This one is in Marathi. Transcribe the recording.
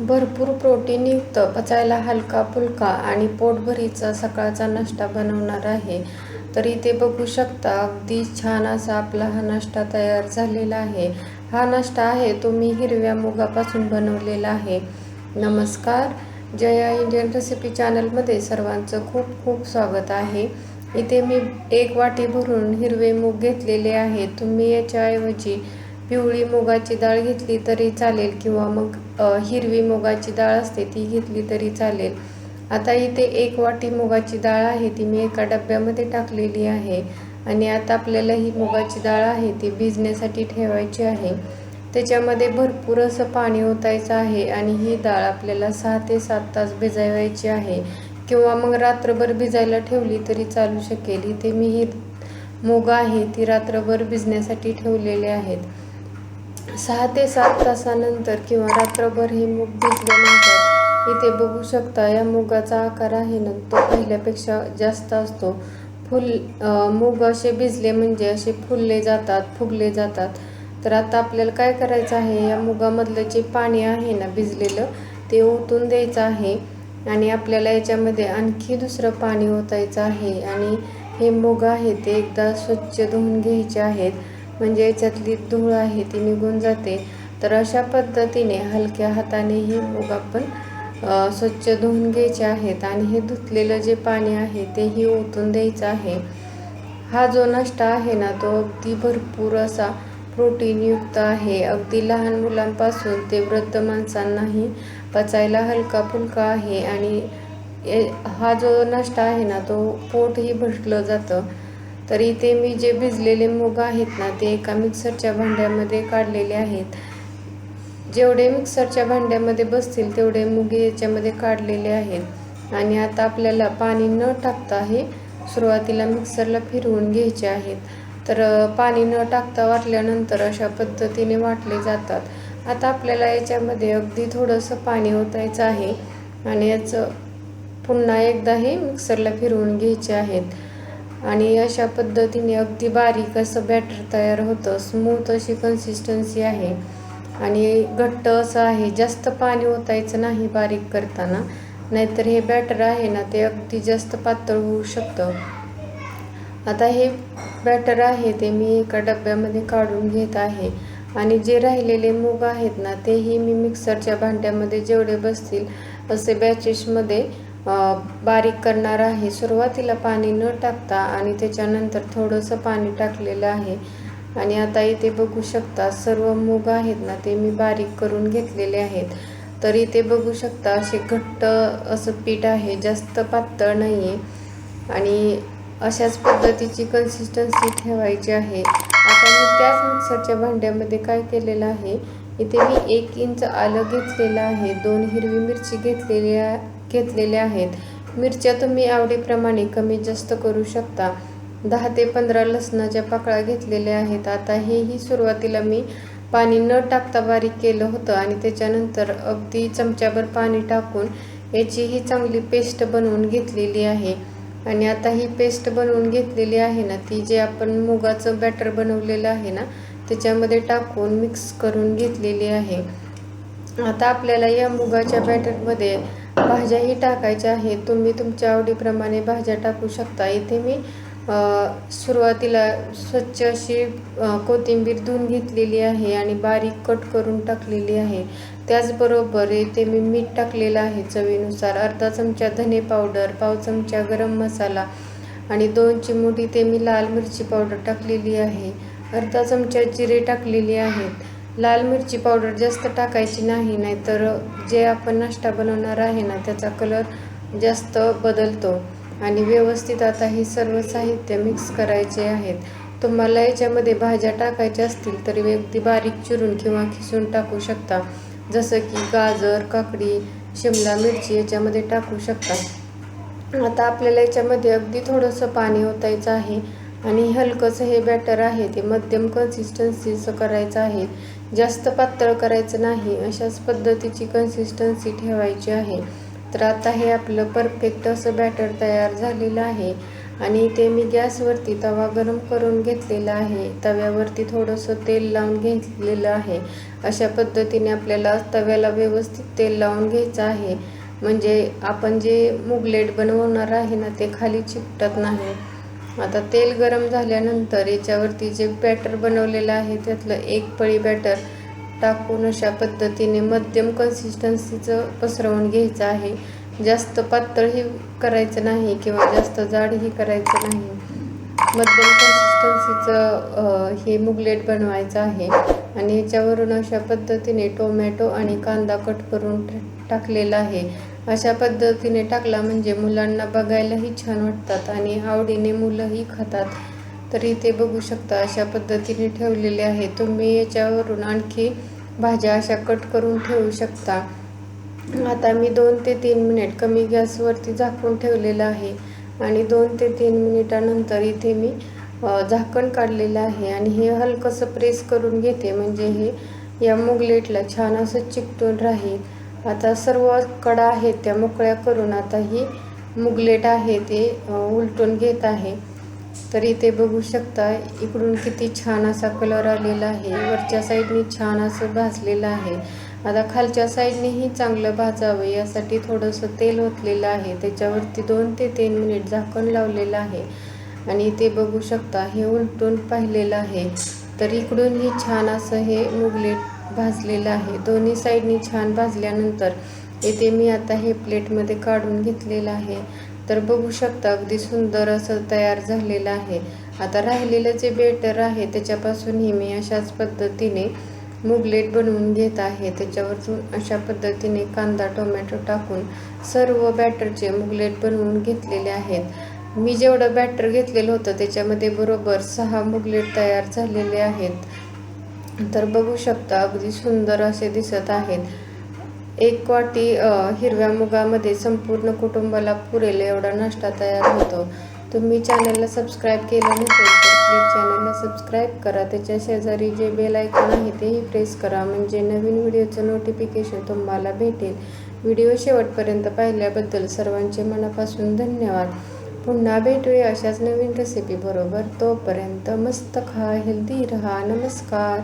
भरपूर प्रोटीनयुक्त पचायला हलका फुलका आणि पोटभरीचा सकाळचा नाश्ता बनवणार आहे. तर इथे बघू शकता अगदी छान असा आपला हा नाश्ता तयार झालेला आहे. हा नाश्ता आहे तो मी हिरव्या मुगापासून बनवलेला आहे. नमस्कार. जया इंडियन रेसिपी चॅनलमध्ये सर्वांचं खूप खूप स्वागत आहे. इथे मी एक वाटी भरून हिरवे मूग घेतलेले आहे तुम्ही याच्याऐवजी पिवळी मुगाची डाळ घेतली तरी चालेल किंवा मग हिरवी मुगाची डाळ असते ती घेतली तरी चालेल. आता इथे एक वाटी मुगाची डाळ आहे ती मी एका डब्यामध्ये टाकलेली आहे. आणि आता आपल्याला ही मुगाची डाळ आहे ती भिजण्यासाठी ठेवायची आहे. त्याच्यामध्ये भरपूर असं पाणी ओतायचं आहे आणि ही डाळ आपल्याला सहा ते सात तास भिजवायची आहे. किंवा मग रात्रभर भिजायला ठेवली तरी चालू शकेल. इथे मी ही मुग आहे ती रात्रभर भिजण्यासाठी ठेवलेले आहेत. सहा ते सात तासानंतर किंवा रात्रभर हे मूग भिजल्यानंतर इथे बघू शकता या मुगाचा आकार आहे ना तो पहिल्यापेक्षा जास्त असतो. फुल मूग असे भिजले म्हणजे असे फुलले जातात फुगले जातात. तर आता आपल्याला काय करायचं आहे या मुगामधलं जे पाणी आहे ना भिजलेलं ते ओतून द्यायचं आहे. आणि आपल्याला याच्यामध्ये आणखी दुसरं पाणी ओतायचं आहे. आणि हे मूग आहे ते एकदा स्वच्छ धुवून घ्यायचे आहेत. म्हणजे याच्यातली धूळ आहे ती निघून जाते तर अशा पद्धतीने हलक्या हाताने हे मूग आपण स्वच्छ धुवून घ्यायचे आहेत आणि हे धुतलेलं जे पाणी आहे तेही ओतून द्यायचं आहे. हा जो नाश्ता आहे ना तो अगदी भरपूर असा प्रोटीनयुक्त आहे. अगदी लहान मुलांपासून ते वृद्ध माणसांनाही पचायला हलका फुलका आहे आणि ए- हा जो नाश्ता आहे ना तो पोटही भरलं जातं. तर इथे मी जे भिजलेले मूग आहेत ना ते एका मिक्सरच्या भांड्यामध्ये काढलेले आहेत. जेवढे मिक्सरच्या भांड्यामध्ये बसतील तेवढे मुगे याच्यामध्ये काढलेले आहेत. आणि आता आपल्याला पाणी न टाकता हे सुरुवातीला मिक्सरला फिरवून घ्यायचे आहेत. तर पाणी न टाकता वाटल्यानंतर अशा पद्धतीने वाटले जातात. आता आपल्याला याच्यामध्ये अगदी थोडंसं पाणी ओतायचं आहे. आणि याचं पुन्हा एकदा हे मिक्सरला फिरवून घ्यायचे आहेत. आणि अशा पद्धतीने अगदी बारीक असं बॅटर तयार होतं. स्मूथ अशी कन्सिस्टन्सी आहे. आणि घट्ट असं आहे. जास्त पाणी ओतायचं नाही बारीक करताना. नाहीतर हे बॅटर आहे ना ते अगदी जास्त पातळ होऊ शकतं. आता हे बॅटर आहे ते मी एका डब्यामध्ये काढून घेत आहे. आणि जे राहिलेले मूग आहेत ना तेही मी मिक्सरच्या भांड्यामध्ये जेवढे बसतील असे बॅचेसमध्ये बारीक करणार आहे. सुरुवातीला पाणी न टाकता आणि त्याच्यानंतर थोडंसं पाणी टाकलेलं आहे. आणि आता इथे बघू शकता सर्व मूग आहेत ना ते मी बारीक करून घेतलेले आहेत. तर इथे बघू शकता असे घट्ट असं पीठ आहे जास्त पातळ नाही आहे आणि अशाच पद्धतीची कन्सिस्टन्सी ठेवायची आहे. आता मी त्याच मिक्सरच्या भांड्यामध्ये काय केलेलं आहे इथे मी एक इंच आलं घेतलेलं आहे. दोन हिरवी मिरची घेतलेल्या घेतलेल्या आहेत. मिरच्या तुम्ही आवडीप्रमाणे कमी जास्त करू शकता. दहा ते पंधरा लसणाच्या पाकळ्या घेतलेल्या आहेत. आता हेही सुरुवातीला मी पाणी न टाकता बारीक केलं होतं आणि त्याच्यानंतर अगदी चमच्याभर पाणी टाकून याचीही चांगली पेस्ट बनवून घेतलेली आहे. आणि आता ही पेस्ट बनवून घेतलेली आहे ना ती जे आपण मुगाचं बॅटर बनवलेलं आहे ना त्याच्यामध्ये टाकून मिक्स करून घेतलेली आहे. आता आपल्याला या मुगाच्या बॅटरमध्ये भाज्याही टाकायच्या आहेत. तुम्ही तुमच्या आवडीप्रमाणे भाज्या टाकू शकता. इथे मी सुरुवातीला स्वच्छ अशी कोथिंबीर धुवून घेतलेली आहे आणि बारीक कट करून टाकलेली आहे. त्याचबरोबर इथे मी मीठ टाकलेलं आहे चवीनुसार. अर्धा चमचा धने पावडर पाव चमचा गरम मसाला आणि दोन चिमूट इथे मी लाल मिरची पावडर टाकलेली आहे. अर्धा चमचा जिरे टाकलेली आहेत. लाल मिरची पावडर जास्त टाकायची नाही नाहीतर जे आपण नाश्ता बनवणार आहे ना त्याचा कलर जास्त बदलतो. आणि व्यवस्थित आता हे सर्व साहित्य मिक्स करायचे आहेत. तुम्हाला याच्यामध्ये भाज्या टाकायच्या असतील तरी अगदी बारीक चिरून किंवा खिसून टाकू शकता. जसं की गाजर काकडी शिमला मिरची याच्यामध्ये टाकू शकता. आता आपल्याला याच्यामध्ये अगदी थोडंसं पाणी ओतायचं आहे. आणि हलकंसं हे बॅटर आहे. ते मध्यम कन्सिस्टन्सीचं करायचं आहे. जास्त पातळ करायचं नाही. अशाच पद्धतीची कन्सिस्टन्सी ठेवायची आहे. तर आता हे आपलं परफेक्ट असं बॅटर तयार झालेलं आहे. आणि ते मी गॅसवरती तवा गरम करून घेतलेला आहे. तव्यावरती थोडंसं तेल लावून घेतलेलं आहे. अशा पद्धतीने आपल्याला तव्याला व्यवस्थित तेल लावून घ्यायचं आहे. म्हणजे आपण जे मुगलेट बनवणार आहे ना ते खाली चिकटत नाही. आता तेल गरम झाल्यानंतर याच्यावरती जे बॅटर बनवलेलं आहे त्यातलं एक पळी बॅटर टाकून अशा पद्धतीने मध्यम कन्सिस्टन्सीचं पसरवून घ्यायचं आहे. जास्त पातळही करायचं नाही किंवा जास्त जाडही करायचं नाही. मध्यम कन्सिस्टन्सीचं हे मुगलेट बनवायचं आहे. आणि याच्यावरून अशा पद्धतीने टोमॅटो आणि कांदा कट करून टाकलेला आहे. अशा पद्धतीने टाकला म्हणजे मुलांना बघायलाही छान वाटतात आणि आवडीने मुलंही खातात. तर इथे बघू शकता अशा पद्धतीने ठेवलेले आहे. तुम्ही याच्यावरून आणखी भाज्या अशा कट करून ठेवू शकता. आता मी दोन ते तीन मिनिट कमी गॅसवरती झाकून ठेवलेलं आहे आणि दोन ते तीन मिनिटानंतर इथे मी झाकण काढलेलं आहे आणि हे हलकंसं प्रेस करून घेते. म्हणजे हे या मुगलेटला छान असं चिकटून राहील. आता सर्व कडा आहेत त्या मोकळ्या करून आता ही मुगलेट आहे ते उलटून घेत आहे. तर इथे बघू शकता इकडून किती छान असा कलर आलेला आहे. वरच्या साईडने छान असं भाजलेलं आहे. आता खालच्या साईडनेही चांगलं भाजावं यासाठी थोडंसं तेल ओतलेलं आहे. त्याच्यावरती दोन ते तीन मिनिट झाकण लावलेलं आहे. आणि ते बघू शकता हे उलटून पाहिलेलं आहे. तर इकडूनही छान असं हे मुगलेट भाजलेलं आहे. दोन्ही साईडनी छान भाजल्यानंतर इथे मी आता हे प्लेटमध्ये काढून घेतलेलं आहे. तर बघू शकता अगदी सुंदर असं तयार झालेलं आहे. आता राहिलेलं जे बेटर आहे त्याच्यापासूनही मी अशाच पद्धतीने मुगलेट बनवून घेत आहे. त्याच्यावरतून अशा पद्धतीने कांदा टोमॅटो टाकून सर्व बॅटरचे मुगलेट बनवून घेतलेले आहेत. मी जेवढं बॅटर घेतलेलं होतं त्याच्यामध्ये बरोबर सहा मुगलेट तयार झालेले आहेत. तर बघू शकता अगदी सुंदर असे दिसत आहेत. एक वाटी हिरव्या मुगामध्ये संपूर्ण कुटुंबाला पुरेल एवढा नाश्ता तयार होतो. तुम्ही चॅनलला सबस्क्राईब केलं नसेल तर प्लीज चॅनलला सबस्क्राईब करा. त्याच्या शेजारी जे बेल ऐकून आहे तेही प्रेस करा. म्हणजे नवीन व्हिडिओचं नोटिफिकेशन तुम्हाला भेटेल. व्हिडिओ शेवटपर्यंत पाहिल्याबद्दल सर्वांचे मनापासून धन्यवाद. पुन्हा भेटूया अशाच नवीन रेसिपी बरोबर. तोपर्यंत मस्त खा हेल्दी रहा. नमस्कार.